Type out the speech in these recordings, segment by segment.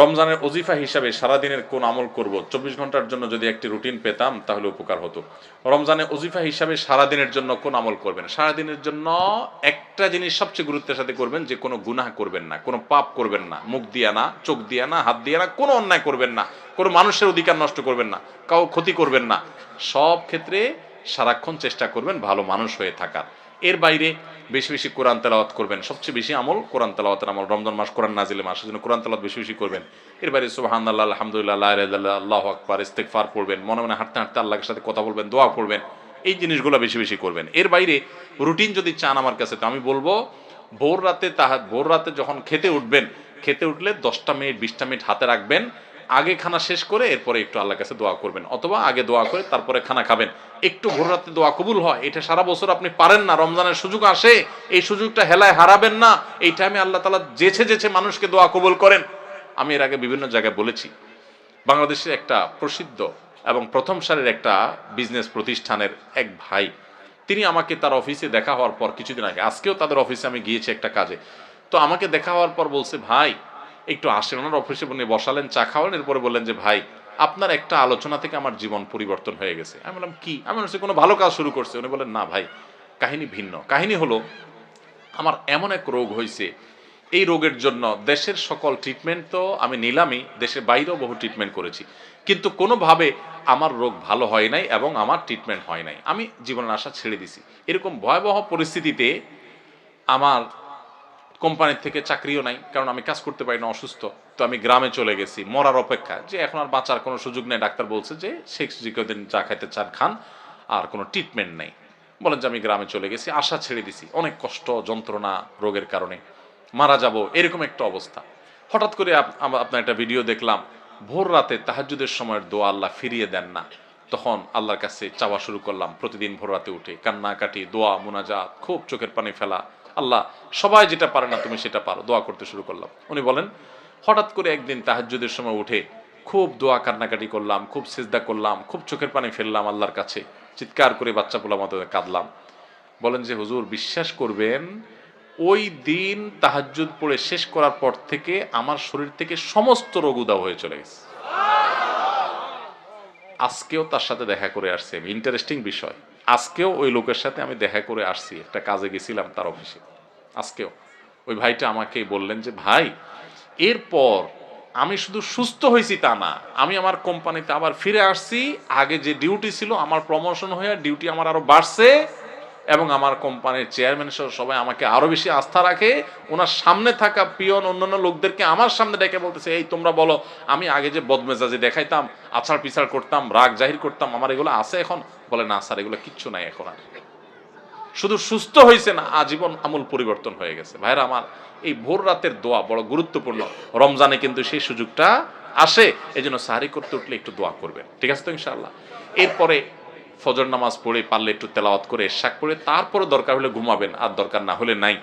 রমজানের অজিফা হিসাবে সারাদিনের কোন আমল করব? চব্বিশ ঘণ্টার জন্য যদি একটি রুটিন পেতাম, তাহলে উপকার হতো। রমজানে অজিফা হিসাবে সারাদিনের জন্য কোন আমল করবেন? সারাদিনের জন্য একটা জিনিস সবচেয়ে গুরুত্বের সাথে করবেন, যে কোনো গুনাহ করবেন না, কোনো পাপ করবেন না, মুখ দিয়া না, চোখ দিয়া না, হাত দিয়া না, কোনো অন্যায় করবেন না, কোনো মানুষের অধিকার নষ্ট করবেন না কাউ ক্ষতি করবেন না। সব ক্ষেত্রে সারাক্ষণ চেষ্টা করবেন ভালো মানুষ হয়ে থাকার। এর বাইরে বেশি বেশি কোরআন তেলাওয়াত করবেন। সবচেয়ে বেশি আমল কোরআন তেলাওয়াতের আমল। রমজান মাস কোরআন নাজিলে মাস। সেজন্য কোরআন তেলাওয়াত বেশি বেশি করবেন। এর বাইরে সুবাহান আল্লাহ আলহামদুলিল্লাহ আল্লাহ আল্লাহ আকবার, ইস্তেগফার পড়বেন। মনে মনে হাঁটতে হাঁটতে আল্লাহর সাথে কথা বলবেন, দোয়া করবেন এই জিনিসগুলো বেশি বেশি করবেন। এর বাইরে রুটিন যদি চান আমার কাছে, তো আমি বলব, ভোর রাতে তাহা ভোর রাতে যখন খেতে উঠবেন, খেতে উঠলে দশটা মিনিট, বিশটা মিনিট হাতে রাখবেন। আগে খানা শেষ করে এরপরে একটু আল্লাহর কাছে দোয়া করবেন। অথবা আগে দোয়া করে তারপরে খানা খাবেন। একটু ভোর রাতে দোয়া কবুল হয়। এটা সারা বছর আপনি পারেন না। রমজানের সুযোগ আসে। এই সুযোগটা হেলায় হারাবেন না। এই টাইমে আল্লাহ তালা যেছে যেছে মানুষকে দোয়া কবুল করেন। আমি এর আগে বিভিন্ন জায়গায় বলেছি। বাংলাদেশের একটা প্রসিদ্ধ এবং প্রথম সারির একটা বিজনেস প্রতিষ্ঠানের এক ভাই। তিনি আমাকে তার অফিসে দেখা হওয়ার পর কিছুদিন আগে, আজকেও তাদের অফিসে আমি গিয়েছি একটা কাজে। তো আমাকে দেখা হওয়ার পর বলছে, ভাই একটু আসেন, ওনার অফিসে উনি বসালেন, চা খাওয়ালেন, এরপরে বললেন যে, ভাই, আপনার একটা আলোচনা থেকে আমার জীবন পরিবর্তন হয়ে গেছে। আমি বললাম, কি? আমি হচ্ছে কোনো ভালো কাজ শুরু করছে? উনি বলেন না ভাই, কাহিনী ভিন্ন। কাহিনী হলো, আমার এমন এক রোগ হয়েছে, এই রোগের জন্য দেশের সকল ট্রিটমেন্ট তো আমি নিলামই, দেশের বাইরেও বহু ট্রিটমেন্ট করেছি, কিন্তু কোনোভাবে আমার রোগ ভালো হয় নাই এবং আমার ট্রিটমেন্ট হয় নাই। আমি জীবনের আশা ছেড়ে দিছি। এরকম ভয়াবহ পরিস্থিতিতে আমার কোম্পানির থেকে চাকরিও নাই, কারণ আমি কাজ করতে পারি না, অসুস্থ। তো আমি গ্রামে চলে গেছি, মরার অপেক্ষা। যে এখন আর বাঁচার কোনো সুযোগ নেই, ডাক্তার বলছে যে শেখ দিন চা খাইতে চান খান, আর কোনো ট্রিটমেন্ট নেই। বলেন যে আমি গ্রামে চলে গেছি, আশা ছেড়ে দিছি, অনেক কষ্ট, যন্ত্রণা, রোগের কারণে। মারা যাব, এরকম একটা অবস্থা। হঠাৎ করে আপ- আপনার একটা ভিডিও দেখলাম, ভোর রাতে তাহাজুদের সময়ের দোয়া আল্লাহ ফিরিয়ে দেন না। তখন আল্লাহর কাছে চাওয়া শুরু করলাম, প্রতিদিন ভোর রাতে উঠে, কান্নাকাটি, দোয়া, মুনাজাত, খুব চোখের পানি ফেলা। আল্লাহ, সবাই যেটা পারে না তুমি সেটা পারো, দোয়া করতে শুরু করলাম। উনি বলেন, হঠাৎ করে একদিন তাহাজ্জুদের সময় উঠে খুব দোয়া কান্নাকাটি করলাম, খুব সিজদা করলাম, খুব চোখের পানি ফেললাম আল্লাহর কাছে, চিৎকার করে বাচ্চা পোলা মতো কাঁদলাম। বলেন যে, হুজুর, বিশ্বাস করবেন, ওই দিন তাহাজ্জুদ পড়ে শেষ করার পর থেকে আমার শরীর থেকে সমস্ত রোগ উদাও হয়ে চলে গেছে। আজকেও তার সাথে দেখা করে আসছি আমি। ইন্টারেস্টিং বিষয়। আজকেও ওই লোকের সাথে আমি দেখা করে আসছি। একটা কাজে গেছিলাম তার অফিসে। আজকেও। ওই ভাইটা আমাকে বললেন যে, ভাই, এরপর আমি শুধু সুস্থ হয়েছি তা না, আমি আমার কোম্পানিতে আবার ফিরে আসছি। আগে যে ডিউটি ছিল, আমার প্রমোশন হয়ে ডিউটি আমার আরও বাড়ছে। এবং আমার কোম্পানির চেয়ারম্যান সহ সবাই আমাকে আরও বেশি আস্থা রাখে। ওনার সামনে থাকা পিয়ন অন্যান্য লোকদেরকে আমার সামনে ডেকে বলতেছে, এই তোমরা বলো, আমি আগে যে বদমেজাজি দেখাইতাম, আছাড় পিছাড় করতাম, রাগ জাহির করতাম, আমার এগুলো আছে এখন? বলে, না স্যার, এগুলো কিচ্ছু নাই এখন আর। শুধু সুস্থ হয়েছে না, আজীবন আমূল পরিবর্তন হয়ে গেছে। ভাইরা, আমার এই ভোর রাতের দোয়া বড় গুরুত্বপূর্ণ। রমজানে কিন্তু সেই সুযোগটা আসে এই জন্য সাহারি করতে উঠলে একটু দোয়া করবেন। ঠিক আছে তো, ইনশাআল্লাহ? এরপরে ফজর নামাজ পড়ে পারলে একটু তেলাওয়াত করে শাক করে তারপরে দরকার হলে ঘুমাবেন, আর দরকার না হলে নাই।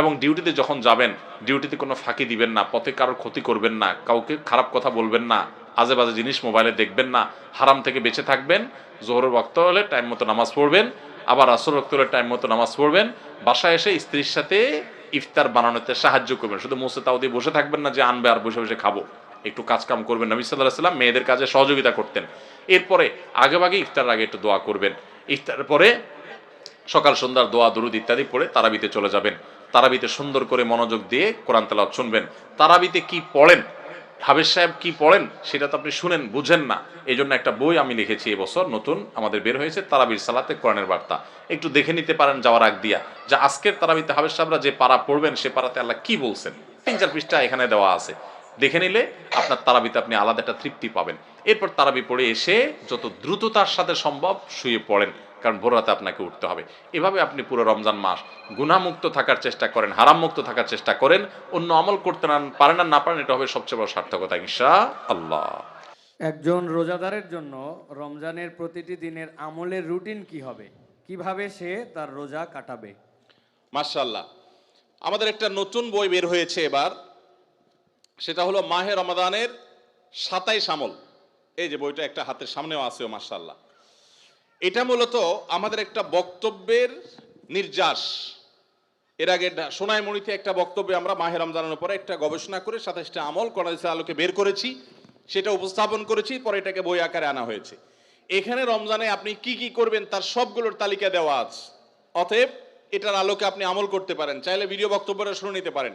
এবং ডিউটিতে যখন যাবেন, ডিউটিতে কোনো ফাঁকি দিবেন না, পথে কারোর ক্ষতি করবেন না, কাউকে খারাপ কথা বলবেন না আজে বাজে জিনিস মোবাইলে দেখবেন না, হারাম থেকে বেঁচে থাকবেন, জোহরের বক্ত হলে টাইম মতো নামাজ পড়বেন, আবার আসর রক্ত হলে টাইম মতো নামাজ পড়বেন, বাসায় এসে স্ত্রীর সাথে ইফতার বানানোতে সাহায্য করবেন। শুধু মুসে তাও দিয়ে বসে থাকবেন না যে আনবে আর বসে বসে খাব। একটু কাজ কাম করবেন। নবী সাল্লাহ সাল্লাম মেয়েদের কাজে সহযোগিতা করতেন। এরপরে আগে ভাগে ইফতার আগে একটু দোয়া করবেন। ইফতারের পরে সকাল সন্ধ্যার দোয়া, দুরুদ ইত্যাদি পড়ে তারাবিতে চলে যাবেন। তারাবিতে সুন্দর করে মনোযোগ দিয়ে কোরআন তেলাওয়াত শুনবেন। তারাবিতে কি পড়েন? হাবেজ সাহেব কি পড়েন? সেটা তো আপনি শুনেন, বুঝেন না। এই জন্য একটা বই আমি লিখেছি এবছর, নতুন, আমাদের বের হয়েছে তারাবির সালাতে কোরআনের বার্তা। একটু দেখে নিতে পারেন যাওয়ার আগ দিয়া। যা আজকের তারাবিতে হাবেজ সাহেবরা যে পাড়া পড়বেন, সে পাড়াতে আল্লাহ কি বলছেন? তিন চার পৃষ্ঠা এখানে দেওয়া আছে। দেখে নিলে আপনার তারাবিতে আপনি আলাদা একটা তৃপ্তি পাবেন। এরপর তারাবি পড়ে এসে যত দ্রুততার সাথে সম্ভব শুয়ে পড়েন কারণ ভোর রাতে আপনাকে উঠতে হবে। এভাবে আপনি পুরো রমজান মাস গুণামুক্ত থাকার চেষ্টা করেন হারাম মুক্ত থাকার চেষ্টা করেন অন্য আমল করতে না পারেন আর না পারেন এটা হবে সবচেয়ে বড় সার্থকতা ইনশা আল্লাহ একজন রোজাদারের জন্য রমজানের প্রতিটি দিনের আমলের রুটিন কি হবে? কীভাবে সে তার রোজা কাটাবে? মার্শাল্লাহ আমাদের একটা নতুন বই বের হয়েছে এবার। সেটা হলো মাহে রমাদানের সাতাইশ আমল। এই যে বইটা একটা হাতের সামনেও আছে ও মার্শাল্লাহ এটা মূলত আমাদের একটা বক্তব্যের নির্যাস। এর আগে সোনাইমণিতে একটা বক্তব্যে আমরা মাহের রমজানের উপরে একটা গবেষণা করে সাতাশটা আমল করাইছে আলোকে বের করেছি, সেটা উপস্থাপন করেছি, পরে এটাকে বই আকারে আনা হয়েছে। এখানে রমজানে আপনি কি কি করবেন তার সবগুলোর তালিকা দেওয়া আছে। অতএব এটার আলোকে আপনি আমল করতে পারেন, চাইলে ভিডিও বক্তব্যটা শুনে নিতে পারেন।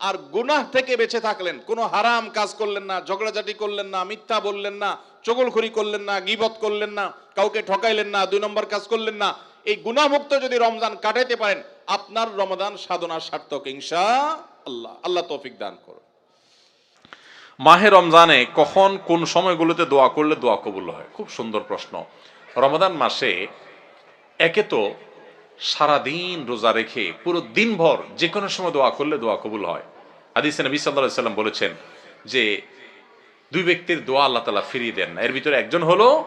আর গুনাহ থেকে বেঁচে থাকলেন। কোনো হারাম কাজ করলেন না, ঝগড়াঝাটি করলেন না, মিথ্যা বললেন না চগলখড়ি করলেন না, গিবত করলেন না, কাউকে ঠকাইলেন না, দুই নম্বর কাজ করলেন না। এই গুনাহমুক্ত যদি রমজান কাটাইতে পারেন, আপনার রমজান সাধনা সার্থক ইংসা আল্লাহ আল্লাহ তৌফিক দান করুন। মাহে রমজানে কখন কোন সময়গুলোতে দোয়া করলে দোয়া কবুল হয়? খুব সুন্দর প্রশ্ন। রমাদান মাসে একে তো সারাদিন রোজা রেখে পুরো দিনভর যে কোনো সময় দোয়া করলে দোয়া কবুল হয়। হাদিসে নবী সাল্লাহ সাল্লাম বলেছেন যে, দুই ব্যক্তির দোয়া আল্লাহ তালা ফিরিয়ে দেন না। এর ভিতরে একজন হলো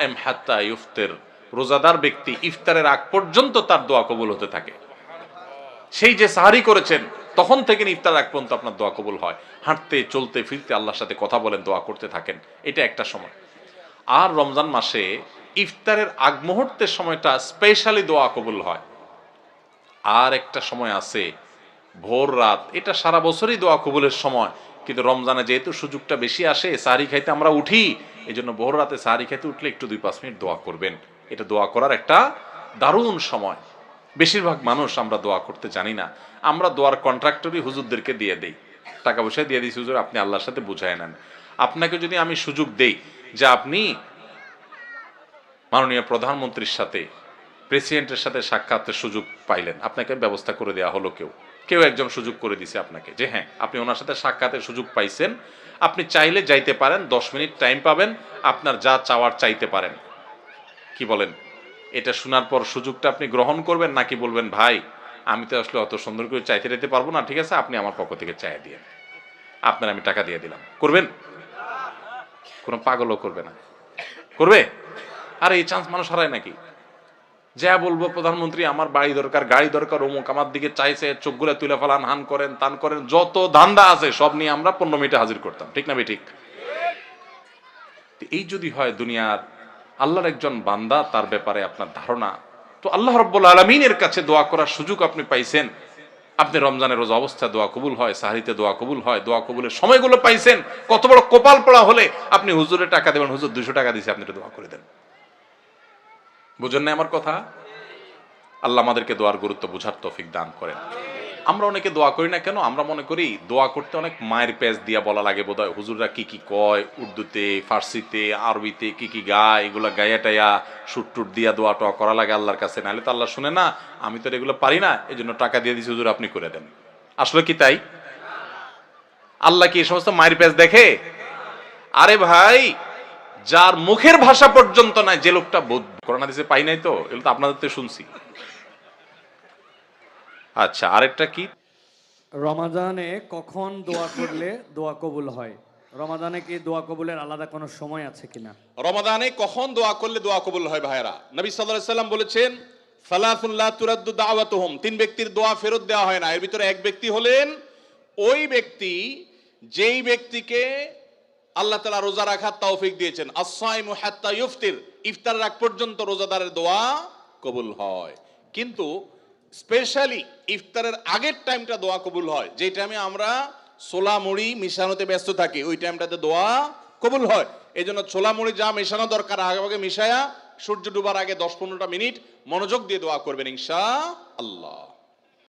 এম হাত্তা ইফতের। রোজাদার ব্যক্তি ইফতারের আগ পর্যন্ত তার দোয়া কবুল হতে থাকে। সেই যে সাহারি করেছেন, তখন থেকে ইফতার আগ পর্যন্ত আপনার দোয়া কবুল হয়। হাঁটতে, চলতে, ফিরতে আল্লাহর সাথে কথা বলেন, দোয়া করতে থাকেন। এটা একটা সময়। আর রমজান মাসে ইফতারের আগ মুহূর্তের সময়টা স্পেশালি দোয়া কবুল হয়। আর একটা সময় আছে, ভোর রাত, এটা সারা বছরই দোয়া কবুলের সময়। কিন্তু রমজানে যেহেতু সুযোগটা বেশি আসে, সাহারি খাইতে আমরা উঠি এই জন্য ভোর রাতে সাহারি খাইতে উঠলে একটু দুই পাঁচ মিনিট দোয়া করবেন। এটা দোয়া করার একটা দারুণ সময়। বেশিরভাগ মানুষ আমরা দোয়া করতে জানি না। আমরা দোয়ার কন্ট্রাক্টরই হুজুরদেরকে দিয়ে দেই। টাকা পয়সা দিয়ে দিয়েছি হুজুর, আপনি আল্লাহর সাথে বুঝায় নেন। আপনাকে যদি আমি সুযোগ দেই যে আপনি মাননীয় প্রধানমন্ত্রীর সাথে প্রেসিডেন্টের সাথে সাক্ষাতের সুযোগ পাইলেন। আপনাকে ব্যবস্থা করে দেওয়া হলো কেউ। কেউ একজন সুযোগ করে দিছে আপনাকে। যে হ্যাঁ আপনি ওনার সাথে সাক্ষাতের সুযোগ পাইছেন। আপনি চাইলে যাইতে পারেন, দশ মিনিট টাইম পাবেন, আপনার যা চাওয়ার চাইতে পারেন। কি বলেন? এটা শোনার পর সুযোগটা আপনি গ্রহণ করবেন নাকি বলবেন, ভাই, আমি তো আসলে অত সুন্দর করে চাইতে যেতে পারব না, ঠিক আছে? আপনি আমার পক্ষ থেকে চাই দিয়ে আপনার আমি টাকা দিয়ে দিলাম। করবেন? কোনো পাগলও করবে না। করবে? আর এই চান্স মানুষ হারায় নাকি? যা বলব, প্রধানমন্ত্রী, আমার বাড়ি দরকার, গাড়ি দরকার, অমুক আমার দিকে চাইছে, চোখ চোখগুলো তুলে ফেলান, হান করেন, তান করেন, যত ধান্দা আছে, সব নিয়ে আমরা পনেরো মিনিটে হাজির করতাম। ঠিক না ঠিক। এই যদি হয় দুনিয়ার, আল্লাহর একজন বান্দা, তার ব্যাপারে আপনার ধারণা। তো আল্লাহ রব্বুল আলমিনের কাছে দোয়া করার সুযোগ আপনি পাইছেন। আপনি রমজানের রোজা অবস্থায় দোয়া কবুল হয়, সাহারিতে দোয়া কবুল হয়, দোয়া কবুলের সময়গুলো পাইছেন। কত বড় কপাল পড়া হলে আপনি হুজুরে টাকা দেবেন, হুজুর দুশো টাকা দিয়েছে আপনি দোয়া করে দেন। বুঝেন না আমার কথা? আল্লাহ আমাদেরকে দোয়ার গুরুত্ব বুঝার তৌফিক দান করেন। আমরা অনেকে দোয়া করি না কেন? আমরা মনে করি দোয়া করতে অনেক মায়ের পেজ দিয়া বলা লাগে বোধহয়। হুজুররা কি কি কয়? উর্দুতে, ফার্সিতে, আরবিতে কি কি গায়? এগুলো গায়া টাইয়া সুট টুট দিয়া দোয়া টোয়া করা লাগে আল্লাহর কাছে। নাহলে তো আল্লাহ শুনে না, আমি তো এগুলো পারি না। এই জন্য টাকা দিয়ে দিছি, হুজুর আপনি করে দেন। আসলে কি তাই? আল্লাহ কি এই সমস্ত মায়ের পেজ দেখে? আরে ভাই যার মুখের ভাষা পর্যন্ত নাই যে লোকটা বোধ- করোনা দিছে পাই নাই তো এগুলো তো আপনাদের তো শুনছি। আচ্ছা আরেকটা কি? রমাদানে কখন দোয়া করলে দোয়া কবুল হয়? রমাদানে কি দোয়া কবুলের আলাদা কোনো সময় আছে কিনা? রমাদানে কখন দোয়া করলে দোয়া কবুল হয় ভাইরা নবী সাল্লাল্লাহু আলাইহি সাল্লাম বলেছেন সালাতুল্লাহ তুরাদ্দু দাওয়াতুহুম। তিন ব্যক্তির দোয়া ফেরত দেওয়া হয় না। এর ভিতরে এক ব্যক্তি হলেন ওই ব্যক্তি যেই ব্যক্তিকে আল্লাহ তাআলা রোজা রাখার তৌফিক দিয়েছেন। হাত্তা ইফতির ইফতার রাখ পর্যন্ত রোজাদারের দোয়া কবুল হয়। কিন্তু স্পেশালি ইফতারের আগের টাইমটা দোয়া কবুল হয়। যে টাইমে আমরা ছোলা মুড়ি মিশানোতে ব্যস্ত থাকি, ওই টাইমটাতে দোয়া কবুল হয়। এই জন্য ছোলা মুড়ি যা মেশানো দরকার, আগে মিশায়া সূর্য ডুবার আগে দশ পনেরোটা মিনিট মনোযোগ দিয়ে দোয়া করবেন ইনশা আল্লাহ